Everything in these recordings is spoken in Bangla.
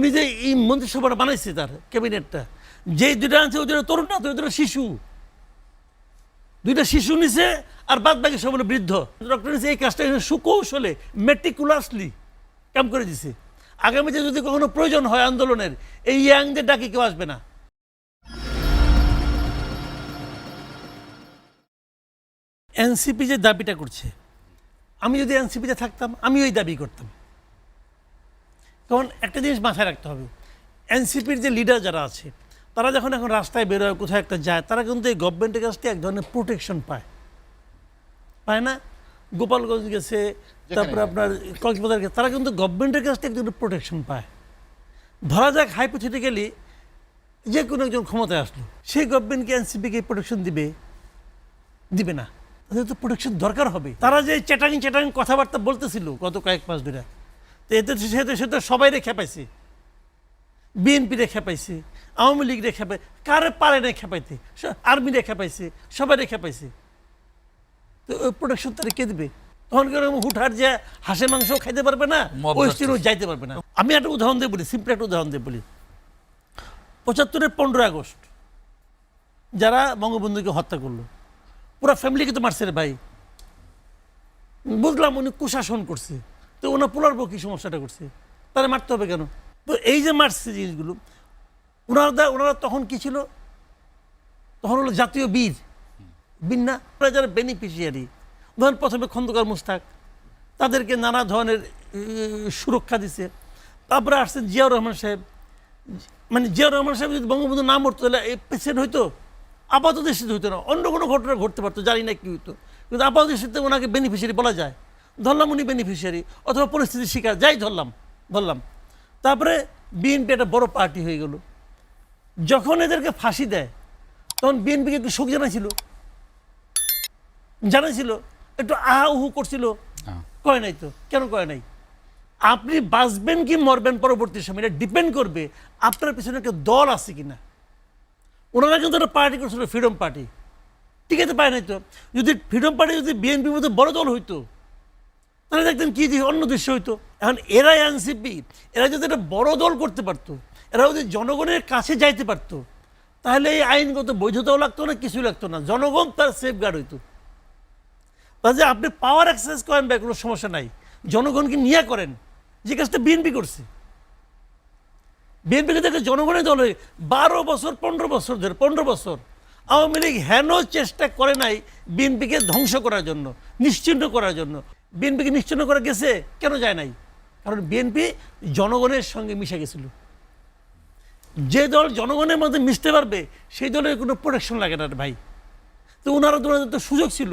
উনি যে এই মন্ত্রিসভাটা বানাইছে তার ক্যাবিনেটটা, যে দুটা আনছে ওই তরুণ না তো, ওই দুটা শিশু। দুইটা শিশু নিছে আর বাদ বাকি সব বৃদ্ধ। ডক্টর নিছে এই কাজটা সুকৌশলে মেটিকুলাসলি কাম করে দিছে। আগামীতে যদি কখনো প্রয়োজন হয় আন্দোলনের, এই ইয়াংদের ডাকে কেউ আসবে না। এনসিপি যে দাবিটা করছে, আমি যদি এনসিপিতে থাকতাম আমি ওই দাবি করতাম। কারণ একটা জিনিস মাথায় রাখতে হবে। এনসিপির যে লিডার যারা আছে তারা যখন এখন রাস্তায় বেরোয় কোথাও একটা যায় তারা কিন্তু এই গভর্নমেন্টের কাছ থেকে এক ধরনের প্রোটেকশন পায়। পায় না? গোপালগঞ্জ গেছে তারপরে আপনার কক্সবাজার গেছে তারা কিন্তু গভর্নমেন্টের কাছ থেকে এক ধরনের প্রোটেকশন পায়। ধরা যাক হাইপোথেটিক্যালি যে কোনো একজন ক্ষমতায় আসলো সেই গভর্নমেন্টকে এনসিপিকে প্রোটেকশন দিবে? দিবে না। তাদের তো প্রোটেকশন দরকার হবে। তারা যে চেটাং চেটাং কথাবার্তা বলতেছিল গত কয়েক মাস ধরে এতে তো সে তো সবাই রেখে পাইছে। বিএনপি রেখে পাইছে আওয়ামী লীগ রেখে পাই কারে পারে রেখে পাইতে? আর্মি রেখে পাইছে সবাই রেখে পাইছে। তো ওই প্রোটেকশন তারা কে দেবে? তখন হুটহাট যে হাঁসের মাংস খাইতে পারবে না ওই justice. যাইতে পারবে না। আমি একটা উদাহরণ দিয়ে বলি সিম্পল একটা উদাহরণ দিয়ে বলি। পঁচাত্তরের পনেরোই আগস্ট যারা বঙ্গবন্ধুকে হত্যা করল পুরো ফ্যামিলিকে তো মারছে রে ভাই। বুঝলাম উনি কুশাসন করছে। তো ওনার পোলার বউ কি সমস্যাটা করছে? তাহলে মারতে হবে কেন? তো এই যে মারছে জিনিসগুলো, ওনারা ওনারা তখন কী ছিল? তখন হলো জাতীয় বীর। বীর না, ওরা যারা বেনিফিশিয়ারি ধরেন প্রথমে খন্দকার মুস্তাক, তাদেরকে নানা ধরনের সুরক্ষা দিছে। তারপরে আসছেন জিয়াউর রহমান সাহেব। মানে জিয়াউর রহমান সাহেব যদি বঙ্গবন্ধু না মরতো, তাহলে এই পেশেন্ট হইতো? আপাতত হইতো না। অন্য কোনো ঘটনা ঘটতে পারতো, জানি না কি হইতো। কিন্তু আপাতত ওনাকে বেনিফিশিয়ারি বলা যায়। ধরলাম উনি বেনিফিশিয়ারি অথবা পরিস্থিতির শিকার যাই ধরলাম ধরলাম। তারপরে বিএনপি একটা বড় পার্টি হয়ে গেল। যখন এদেরকে ফাঁসি দেয় তখন বিএনপিকে একটু শোক জানাইছিল। জানাইছিল একটু আহা উহু করছিল। হ্যাঁ। কয় নাই তো? কেন কয় নাই? আপনি বাঁচবেন কি মরবেন পরবর্তী সময় এটা ডিপেন্ড করবে আপনার পিছনে একটা দল আছে কিনা। ওনারা কিন্তু একটা পার্টি করছিল ফ্রিডম পার্টি ঠিক আছে পায় নাই তো? যদি ফ্রিডম পার্টি যদি বিএনপির মধ্যে বড় দল হইতো তাহলে দেখতেন কি অন্য দৃশ্য হইতো। এখন এরা এনসিপি, এরা যদি একটা বড় দল করতে পারতো, এরা যদি জনগণের কাছে যাইতে পারতো, তাহলে এই আইনগত বৈধতাও লাগতো না, কিছুই লাগতো না। জনগণ তার সেফ গার্ড হইতো যে আপনি পাওয়ার এক্সারসাইজ করেন বা কোনো সমস্যা নাই। জনগণকে নিয়ে করেন, যে কাজটা বিএনপি করছে। বিএনপিকে দেখে জনগণের দল হয়ে বারো বছর, পনেরো বছর ধরে, পনেরো বছর আওয়ামী লীগ হেন চেষ্টা করে নাই বিএনপিকে ধ্বংস করার জন্য নিশ্চিন্ন করার জন্য। বিএনপিকে নিশ্চিন্ন করে গেছে, কেন যায় নাই? কারণ বিএনপি জনগণের সঙ্গে মিশে গেছিল। যে দল জনগণের মধ্যে মিশতে পারবে, সেই দলের কোনো প্রোটেকশন লাগে না ভাই। তো ওনারা তো সুযোগ ছিল।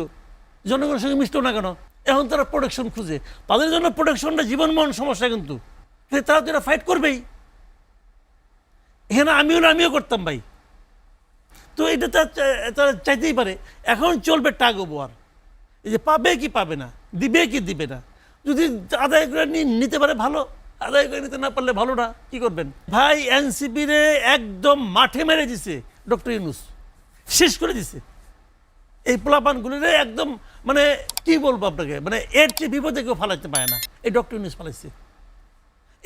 জনগণের সঙ্গে মিশতো না কেন? এখন তারা প্রোটেকশন খুঁজে। তাদের জন্য প্রোটেকশনটা জীবনমরণ সমস্যা কিন্তু। তারা তো এটা ফাইট করবেই। এখানে আমিও না, আমিও করতাম ভাই। তো এটা তারা চাইতেই পারে। এখন চলবে টাগ ওভার এই যে পাবে কি পাবে না? দিবে কি দিবে না? যদি আদায় করে নিতে পারে ভালো, আদায় করে নিতে না পারলে ভালো না, কি করবেন? ভাই এনসিপি রে একদম মাঠে মেরে দিছে ডক্টর ইউনুস। শেষ করে দিছে। এই পোলাপানগুলিরে একদম মানে কি বলব আপনাকে মানে এর চেয়ে বিপদে কেউ ফালাইতে পারে না। এই ডক্টর ইউনুস ফালাইছে।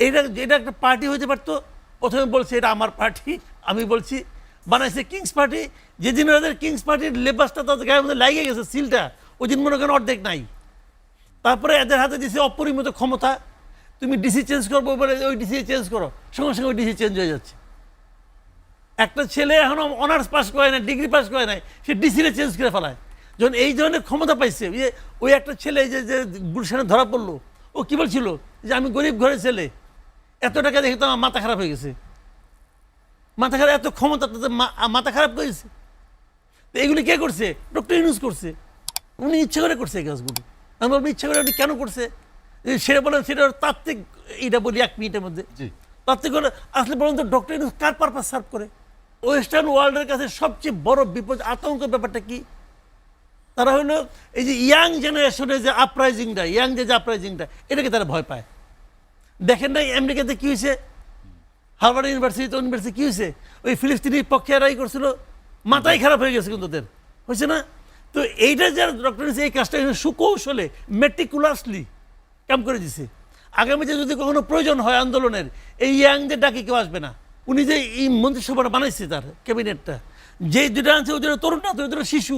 এইটা এটা একটা পার্টি হতে পারতো, প্রথমে বলছে এটা আমার পার্টি আমি বলছি, বানাইছে কিংস পার্টি যেদিন ওদের কিংস পার্টির লেবাসটা তাদের গায়ের মধ্যে লাগিয়ে গেছে, সিলটা, ওই দিন মনে করেন অর্ধেক নাই। তারপরে এদের হাতে দিছে অপরিমিত ক্ষমতা। তুমি ডিসি চেঞ্জ করব বলে ওই ডিসি চেঞ্জ করো, সঙ্গে সঙ্গে ওই ডিসি চেঞ্জ হয়ে যাচ্ছে। একটা ছেলে এখনও অনার্স পাস করে নাই ডিগ্রি পাস করে নাই, সে ডিসিরে চেঞ্জ করে ফেলায়। যখন এই ধরনের ক্ষমতা পাইছে, ওই একটা ছেলে যে যে গুলশানে ধরা পড়ল, ও কী বলছিল? যে আমি গরিব ঘরের ছেলে, এত টাকা দেখে তো আমার মাথা খারাপ হয়ে গেছে। মাথা খারাপ, এত ক্ষমতা মা- মাথা খারাপ করেছে। তো এগুলি কে করছে? ডক্টর ইউনুস করছে। উনি ইচ্ছে করে করছে এই কাজগুলো। আমি বলব ইচ্ছা করে উনি কেন করছে? সেটা বলে সেটা তাত্ত্বিক এইটা বলি এক মিনিটের মধ্যে। তাত্ত্বিক হলে আসলে বলুন তো ডক্টর ইউনুস কার পারপাস সার্ভ করে? ওয়েস্টার্ন ওয়ার্ল্ডের কাছে সবচেয়ে বড় বিপদ আতঙ্কের ব্যাপারটা কি? তারা হলো এই যে ইয়াং জেনারেশনের যে আপরাইজিংটা ইয়াং যে আপরাইজিংটা এটাকে তারা ভয় পায়। দেখেন না আমেরিকাতে কী হয়েছে? হার্ভার্ড ইউনিভার্সিটি ইউনিভার্সিটি কী হয়েছে? ওই ফিলিস্তিনির পক্ষে রাই করছিল মাথায় খারাপ হয়ে গেছে কিন্তু ওদের। হয়েছে না? তো এইটা যারা ডক্টর এই কাজটা সুকৌশলে মেটিকুলাসলি কাম করে দিছে। আগামীতে যদি কখনো প্রয়োজন হয় আন্দোলনের এই ইয়াংদের ডাকে কেউ আসবে না। উনি যে এই মন্ত্রিসভাটা বানাইছে তার ক্যাবিনেটটা যে দুটা আনছে ওই দুটো তরুণ না তো ওই দুটো শিশু।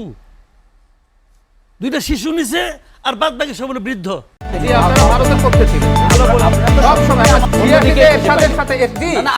দুইটা শিশু নিছে আর বাদ বাকি সব হলো বৃদ্ধ। ভারতের পক্ষে